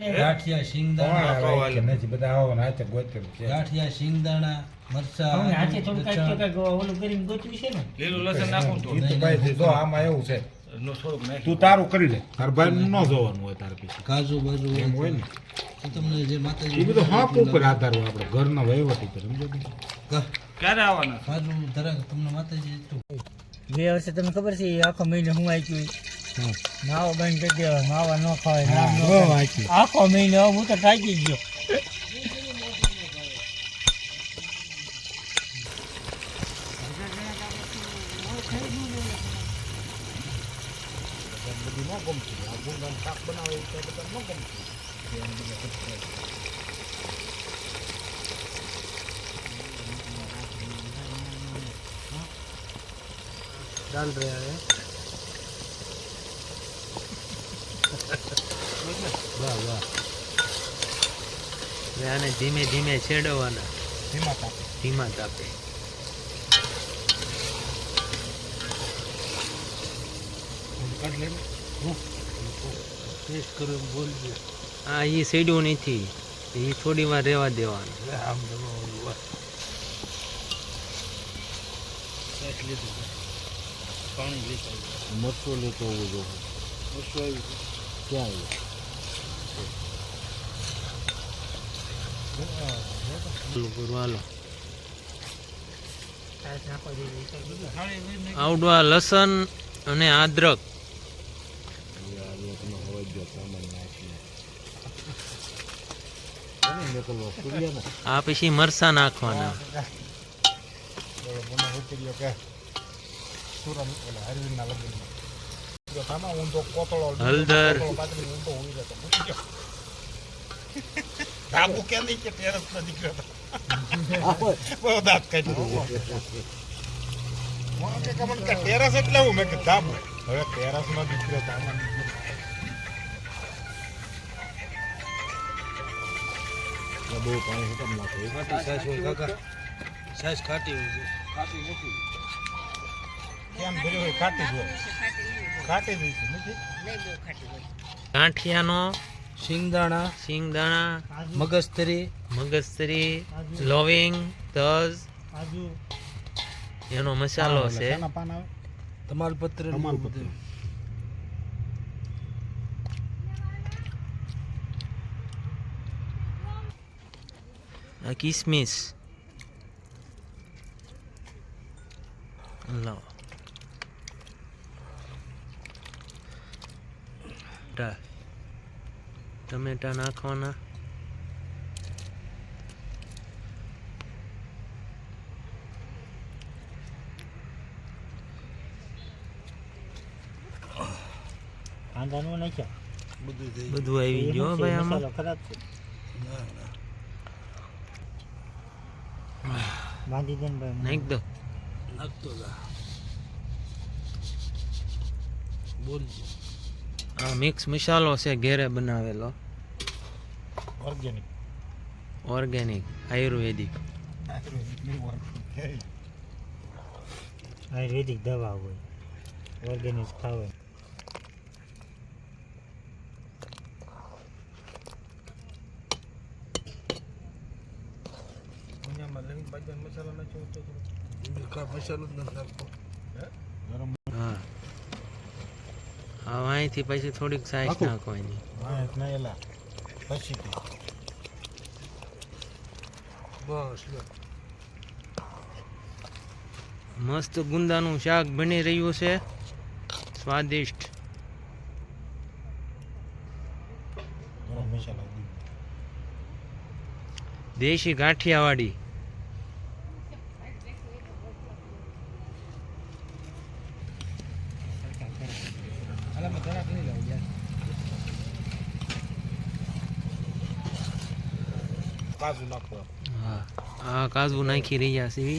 ગાંઠિયા શિંગદાણા. કે નથી બધા આવો ને હાથે ગોતર છે ગાંઠિયા શિંગદાણા મરચા હવે હાથે થોડું કાંઈક કાંઈક ઓલું કરીને ગોતવી છે ને. લીલું લસણ નાખું તો ઈ તો ભાઈ જો આમાં એવું છે. નો થોડુંક નાખી તું તારું કરી લે તાર ભાઈ ન જોવાનું હોય તાર પછી. કાજુ બાજુ એમ હોય ને. તો તમને જે માતાજી એ બધું હાપ ઉપર આધાર હોય આપણે ઘરના વહીવટી ઉપર સમજો? ક્યારે આવવાના? કાજુ ધરા તમને માતાજી બે વર્ષે તમને ખબર છે આખો મહિનો હું આપ્યું માવો બંધ કરી દેવા નાવા ન ખાવાય નામ ન આખો મહિનો હું તો થાકી ગયો. બધું ન વાહ વાહ હવે આને ધીમે ધીમે છેડવવાના ધીમા તાપે. ધીમા તાપે. કાઢ લે ટેસ્ટ કરો બોલજો. હા એ સેડ્યું નથી. એ થોડી વાર રહેવા દેવાનું. આમ હોય. પાણી લેતા મરચું લેતો હોવો જોઈએ ક્યાં આવ્યું ચાલુ કરો હાલો છાશ નાખવા જેવી છે. આવડવા લસણ અને? સૂર્યને? આ પછી મરસા નાખવાના હળદર. ધાબુ કે નહીં કે ટેરેસ પર નીકળ્યો હતો. બહુ દાંત કાઢી દીધો. મને કે મને કે ટેરેસ એટલે હું મેં કીધું ધાબુ હવે ટેરેસમાં નીકળ્યો. આ બહુ પાણી હુકમ નાખે ખાટી છાશ હોય કાકા છાશ ખાટી હોય છે કેમ ભરી હોય ખાટી જ હોય ખાટી હોય નથી ગાંઠિયાનો શિંગદાણા શિંગદાણા મગજતરી મગજતરી લવિંગ તજ કાજુ. એનો મસાલો છે. શાના પાન આવે. તમાલપત્ર તમાલપત્ર. આ કિસમિસ. લો. ટા- ટમેટા નાખવાના. કાંદા નો નાખ્યા. બધું બધું આવી ગયું? ભાઈ આમાં. ખરાબ છે. બાંધી દે ભાઈ. નાખ દો. નાખતો જા. બોલજો. આ મિક્સ મસાલો છે ઘેરે બનાવેલો. ઓર્ગેનિક ઓર્ગેનિક આયુર્વેદિક. આયુર્વેદિક દવા હોય. ઓર્ગેનિક ખાવે મસાલો જ નથી નાખતો. હા. હા અહીંથી પછી થોડીક સાઈઝ નાખું? નાખવાની. પછી બસ મસ્ત ગુંદાનું શાક બની રહ્યું છે. સ્વાદિષ્ટ. દેશી ગાંઠિયાવાડી. નહીં લાવું યાર કાજુ નાખો હા આ કાજુ નાખી રહ્યા છે હે?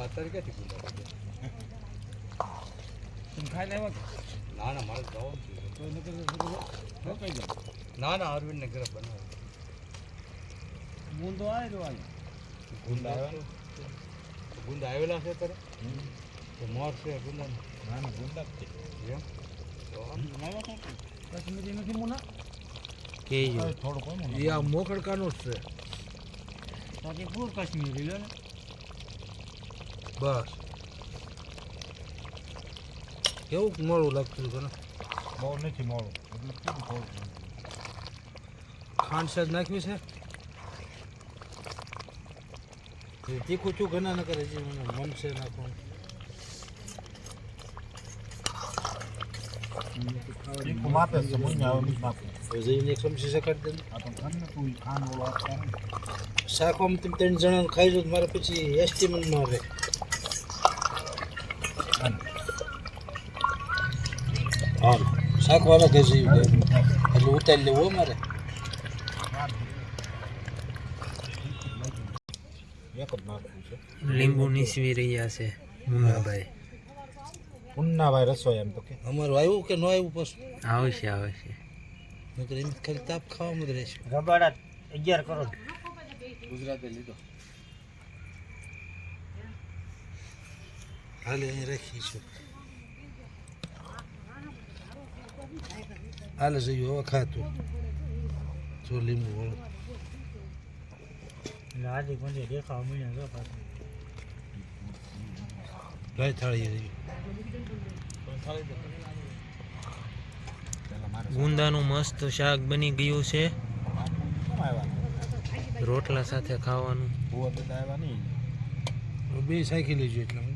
અત્યારે ક્યાંથી ગુંદા તમે ખાઈને ના ના મારે જવાનું છે. ના ના અરવિંદ ને ઘરે બનાવે ગુંદો આવે આવે ગુંદ આવે ગુંદ આવેલા છે તારે હમ. તો મોર છે ગુંદા ના ના ગુંદા છે. એમ? તો આમ નવો છે. કાશ્મીરી નથી મુના? હવે થોડું કોણ એ આ મોખડકાનો જ છે. બાકી પૂર કાશ્મીરી લો ને. બસ. કેવું મોડું લાગતું હતું બહુ નથી મોડું. એટલે ખાંડ સાજ નાખ્યું છે એ તીખું છું ઘણા ન કરે છે મને મન છે નાખવાનું તીખું માપે છે મહિને આવે નાખવું જઈને એક ચમચી શકાડી દે આ તો ઓલો ને. તમે ત્રણ જણાને ખાઈ જો મારે પછી એસ્ટિમેટમાં આવે. હા શાકવાળા કહે છે એટલે ઉતારી લેવું મારે. છે લીંબુ નીસવી રહ્યા છે મુન્નાભાઈ. પુન્નાભાઈ રસોઈ એમ તો કે. અમારું આવ્યું કે ન આવ્યું પછી? આવશે આવશે. નકર એમ ખાલી તાપ ખાવામાં જ રહેશે. ગબાડા અગિયાર કરો. ગુજરાતે લીધો. હાલે અહીં રાખીશું હાલે જઈએ હવે ખાતું. જો લીંબુ વાળું. એટલે આજે કોને દેખાવ મળ્યા જો પાછું થાળી ગુંદાનું મસ્ત શાક બની ગયું છે. રોટલા સાથે ખાવાનું. બધા આવ્યા નહીં. બે સાયકલ લેજો એટલે